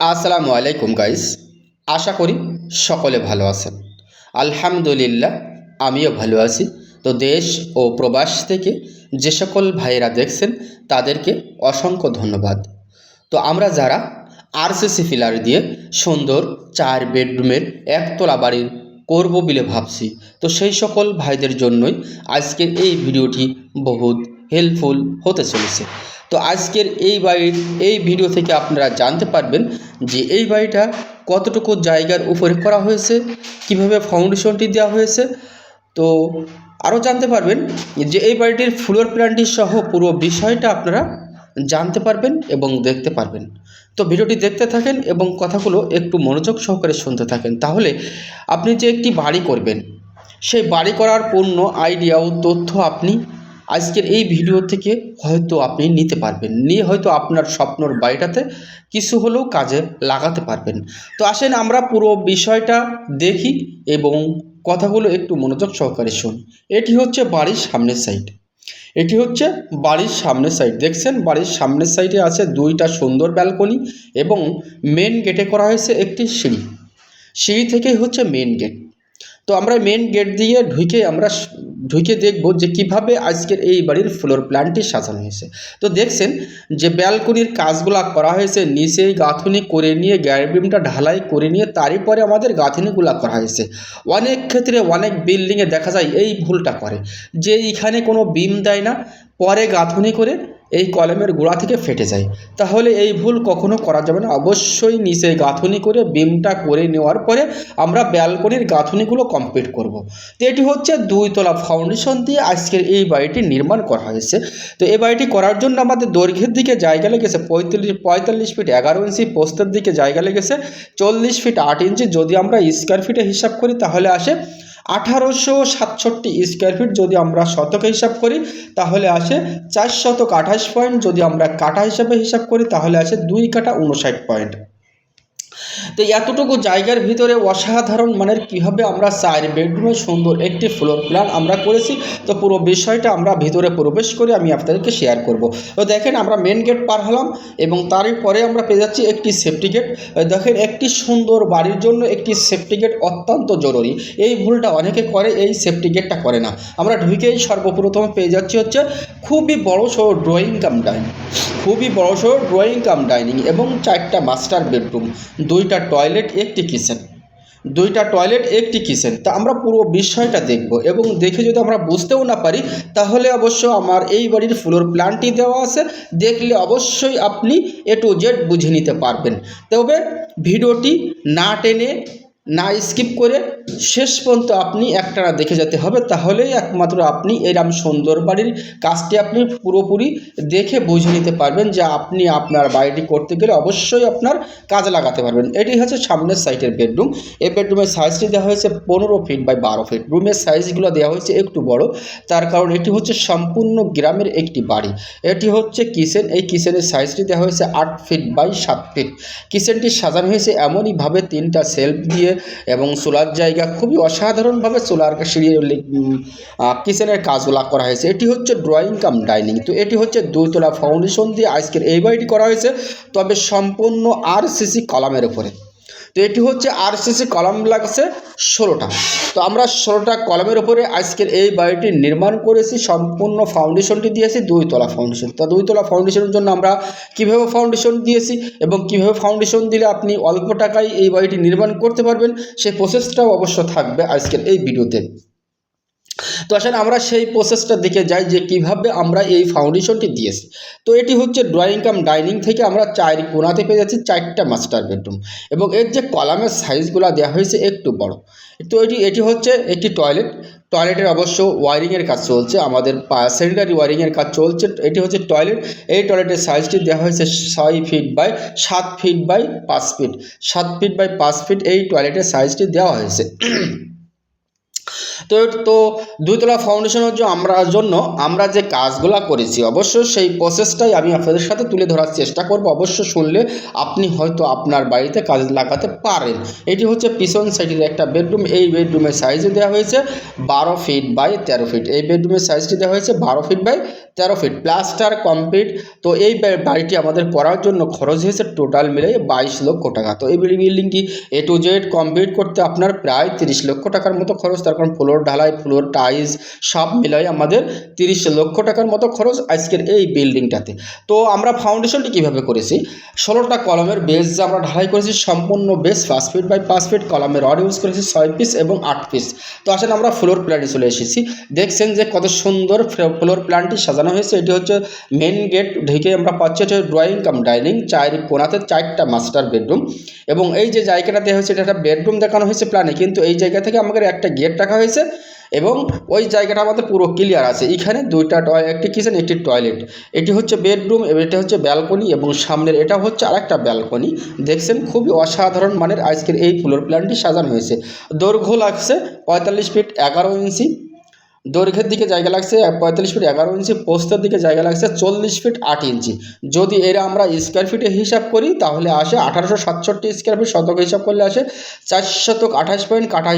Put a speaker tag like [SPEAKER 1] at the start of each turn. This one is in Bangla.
[SPEAKER 1] আসসালামু আলাইকুম গাইস আশা করি সকলে ভালো আছেন। আলহামদুলিল্লাহ, আমিও ভালো আছি। তো দেশ ও প্রবাস থেকে যে সকল ভাইয়েরা দেখছেন, তাদেরকে অসংখ্য ধন্যবাদ। তো আমরা যারা আরসিসি ফিলার দিয়ে সুন্দর চার বেডরুমের একতলা বাড়ির করব বলে ভাবছি, তো সেই সকল ভাইদের জন্যই আজকের এই ভিডিওটি বহুত হেল্পফুল হতে চলেছে। তো আজকের এই বাড়ির এই ভিডিও থেকে আপনারা জানতে পারবেন যে এই বাড়িটা কতটুকু জায়গার উপরে করা হয়েছে, কীভাবে ফাউন্ডেশনটি দেওয়া হয়েছে। তো আরও জানতে পারবেন যে এই বাড়িটির ফ্লোর প্ল্যানটি সহ পুরো বিষয়টা আপনারা জানতে পারবেন এবং দেখতে পারবেন। তো ভিডিওটি দেখতে থাকেন এবং কথাগুলো একটু মনোযোগ সহকারে শুনতে থাকেন। তাহলে আপনি যে একটি বাড়ি করবেন, সেই বাড়ি করার পূর্ণ আইডিয়া ও তথ্য আপনি আজকের এই ভিডিও থেকে হয়তো আপনি নিতে পারবেন। নিয়ে হয়তো আপনার স্বপ্নর বাড়িটাতে কিছু হলেও কাজে লাগাতে পারবেন। তো আসেন আমরা পুরো বিষয়টা দেখি এবং কথাগুলো একটু মনোযোগ সহকারে শুনি। এটি হচ্ছে বাড়ির সামনের সাইড এটি হচ্ছে বাড়ির সামনের সাইড দেখছেন, বাড়ির সামনের সাইডে আছে দুইটা সুন্দর ব্যালকনি এবং মেন গেটে করা হয়েছে একটি সিঁড়ি। সিঁড়ি থেকেই হচ্ছে মেন গেট তো আমরা মেন গেট দিয়ে ঢুকে আমরা ঢুকে দেখব যে কীভাবে আজকের এই বাড়ির ফ্লোর প্ল্যানটি সাজানো হয়েছে। তো দেখছেন যে ব্যালকনির কাজগুলো করা হয়েছে, নিচেই গাঁথুনি করে নিয়ে গ্যারবিমটা ঢালাই করে নিয়ে, তারই পরে আমাদের গাঁথুনিগুলো করা হয়েছে। অনেক ক্ষেত্রে অনেক বিল্ডিংয়ে দেখা যায় এই ভুলটা করে, যে এইখানে কোনো বিম দেয় না, পরে গাঁথুনি করে এই কলমের গোড়া থেকে ফেটে যায়। তাহলে এই ভুল কখনো করা যাবে না। অবশ্যই নিচে গাঁথুনি করে বিমটা করে নেওয়ার পরে আমরা ব্যালকনির গাঁথুনিগুলো কমপ্লিট করব। তো এটি হচ্ছে দুইতলা ফাউন্ডেশন দিয়ে আজকের এই বাড়িটি নির্মাণ করা হয়েছে। তো এই বাড়িটি করার জন্য আমাদের দৈর্ঘ্যের দিকে জায়গা লেগেছে পঁয়তাল্লিশ পঁয়তাল্লিশ ফিট এগারো ইঞ্চি পোস্তের দিকে জায়গা লেগেছে, চল্লিশ ফিট আট ইঞ্চি যদি আমরা স্কোয়ার ফিটে হিসাব করি তাহলে আসে আঠারোশো সাতষট্টি স্কোয়ার ফিট যদি আমরা শতক হিসাব করি, তাহলে আসে চার শতক আঠাশ পয়েন্ট যদি আমরা কাটা হিসাবে হিসাব করি, তাহলে আসে দুই কাটা উনষাট পয়েন্ট তো এতটুকু জায়গার ভিতরে অসাধারণ মানের কীভাবে আমরা চার বেডরুমে সুন্দর একটি ফ্লোর প্ল্যান আমরা করেছি, তো পুরো বিষয়টা আমরা ভিতরে প্রবেশ করে আমি আপনাদেরকে শেয়ার করব। তো দেখেন আমরা মেন গেট পার হলাম এবং তারই পরে আমরা পেয়ে যাচ্ছি একটি সেফটি গেট দেখেন একটি সুন্দর বাড়ির জন্য একটি সেফটি গেট অত্যন্ত জরুরি। এই ভুলটা অনেকে করে, এই সেফটি গেটটা করে না। আমরা ঢুকেই সর্বপ্রথম পেয়ে যাচ্ছি হচ্ছে খুবই বড় সড়ো ড্রয়িং কাম ডাইনিং খুবই বড় সড়ো ড্রয়িং কাম ডাইনিং এবং চারটা মাস্টার বেডরুম দুইটা টয়লেট একটি কিচেন দুইটা টয়লেট একটি কিচেন তা আমরা পুরো বিষয়টা দেখব এবং দেখে যদি আমরা বুঝতেও না পারি, তাহলে অবশ্য আমার এই বাড়ির ফ্লোর প্ল্যানটি দেওয়া আছে। দেখলে অবশ্যই আপনি এ টু জেড বুঝে নিতে পারবেন। তবে ভিডিওটি না টেনে, না স্কিপ করে শেষ পর্যন্ত আপনি একটানা দেখে যেতে হবে, তাহলেই একমাত্র আপনি এরম সুন্দর বাড়ির কাজটি আপনি পুরোপুরি দেখে বুঝে নিতে পারবেন যে আপনি আপনার বাড়িটি করতে গেলে অবশ্যই আপনার কাজে লাগাতে পারবেন। এটি হচ্ছে সামনের সাইটের বেডরুম। এই বেডরুমের সাইজটি দেওয়া হয়েছে পনেরো ফিট বাই বারো ফিট রুমের সাইজগুলো দেওয়া হয়েছে একটু বড়। তার কারণ এটি হচ্ছে সম্পূর্ণ গ্রামের একটি বাড়ি। এটি হচ্ছে কিচেন এই কিচেনের সাইজটি দেওয়া হয়েছে আট ফিট বাই সাত ফিট কিচেনটি সাজানো হয়েছে এমনইভাবে তিনটা সেলফ দিয়ে এবং সোলার জায়গা খুবই অসাধারণভাবে সোলার সিঁড়ি কিচেনের কাজগুলো করা হয়েছে। এটি হচ্ছে ড্রয়িং কাম ডাইনিং তো এটি হচ্ছে দুইতলা ফাউন্ডেশন দিয়ে আজকের এই বাড়িটি করা হয়েছে, তবে সম্পূর্ণ আর সিসি কলামের উপরে। তো এটি হচ্ছে আর সিসি কলাম লাগছে ষোলোটা। তো আমরা ষোলোটা কলামের উপরে আজকের এই বাড়িটি নির্মাণ করেছি, সম্পূর্ণ ফাউন্ডেশনটি দিয়েছি, দুইতলা ফাউন্ডেশন তো দুইতলা ফাউন্ডেশনের জন্য আমরা কীভাবে ফাউন্ডেশন দিয়েছি এবং কীভাবে ফাউন্ডেশন দিলে আপনি অল্প টাকায় এই বাড়িটি নির্মাণ করতে পারবেন, সেই প্রসেসটাও অবশ্য থাকবে আজকের এই ভিডিওতে। তো আসেন আমরা সেই প্রসেসটার দিকে যাই যে কীভাবে আমরা এই ফাউন্ডেশনটি দিয়েছি। তো এটি হচ্ছে ড্রয়িং কাম ডাইনিং থেকে আমরা চার কোনাতে পেয়ে যাচ্ছি চারটা মাস্টার বেডরুম এবং এর যে কলামের সাইজগুলো দেওয়া হয়েছে একটু বড়। তো এটি এটি হচ্ছে একটি টয়লেট টয়লেটের অবশ্য ওয়ারিংয়ের কাজ চলছে, আমাদের স্যানিটারি ওয়ারিংয়ের কাজ চলছে, এটি হচ্ছে টয়লেট এই টয়লেটের সাইজটি দেওয়া হয়েছে ছয় ফিট বাই সাত ফিট বাই পাঁচ ফিট সাত ফিট বাই পাঁচ ফিট এই টয়লেটের সাইজটি দেওয়া হয়েছে। তো তো দুইতলা ফাউন্ডেশনের জন্য আমরা জন্য আমরা যে কাজগুলো করেছি অবশ্য সেই প্রসেসটাই আমি আপনাদের সাথে তুলে ধরার চেষ্টা করব। অবশ্য শুনলে আপনি হয়তো আপনার বাড়িতে কাজ লাগাতে পারেন। এটি হচ্ছে পিছন সাইডের একটা বেডরুম এই বেডরুমের সাইজে দেওয়া হয়েছে বারো ফিট বাই তেরো ফিট এই বেডরুমের সাইজটি দেওয়া হয়েছে বারো ফিট বাই তেরো ফিট প্লাস্টার কমপ্লিট তো এই বাড়িটি আমাদের করার জন্য খরচ হয়েছে টোটাল মিলে বাইশ লক্ষ টাকা। তো এই বিল্ডিংটি এ টু জেড কমপ্লিট করতে আপনার প্রায় তিরিশ লক্ষ টাকার মতো খরচ। তার কারণ ফ্লোর, ঢালাই ফ্লোর, টাইলস সব মিলাই আমাদের তিরিশ লক্ষ টাকার মতো খরচ আজকের এই বিল্ডিংটাতে। তো আমরা ফাউন্ডেশনটি কীভাবে করেছি? ষোলোটা কলমের বেস যে আমরা ঢালাই করেছি, সম্পূর্ণ বেস পাঁচ ফিট বাই পাঁচ ফিট কলমের রড ইউজ করেছি ছয় পিস এবং আট পিস তো আসলে আমরা ফ্লোর প্ল্যানে চলে এসেছি। দেখছেন যে কত সুন্দর ফ্লোর প্ল্যানটি সাজানো হয়েছে। এটি হচ্ছে মেন গেট ঢেকে আমরা পাচ্ছি হচ্ছে ড্রয়িং কাম ডাইনিং চার কোনাতে চারটা মাস্টার বেডরুম এবং এই যে জায়গাটা দেওয়া হয়েছে, এটা একটা বেডরুম দেখানো হয়েছে প্ল্যানে কিন্তু এই জায়গা থেকে আমাদের একটা গেট রাখা হয়েছে এবং ওই জায়গাটা আমাদের পুরো ক্লিয়ার আছে। এখানে দুইটা টয়, একটি কিচেন একটি টয়লেট এটি হচ্ছে বেডরুম এবং এটা হচ্ছে ব্যালকনি এবং সামনের এটা হচ্ছে আরেকটা ব্যালকনি দেখছেন, খুবই অসাধারণ মানের আজকের এই ফ্লোর প্ল্যানটি সাজানো হয়েছে। দৈর্ঘ্য লাগছে পঁয়তাল্লিশ ফিট এগারো ইঞ্চি দৈর্ঘ্যের দিকে জায়গা লাগছে পঁয়তাল্লিশ ফিট এগারো ইঞ্চি পোস্তের দিকে জায়গা লাগছে চল্লিশ ফিট আট ইঞ্চি যদি এরা আমরা স্কোয়ার ফিটে হিসাব করি, তাহলে আসে আঠারোশো সাতষট্টি স্কোয়ার ফিট শতক হিসাব করলে আসে চার শতক আঠাশ পয়েন্ট কাঠাশ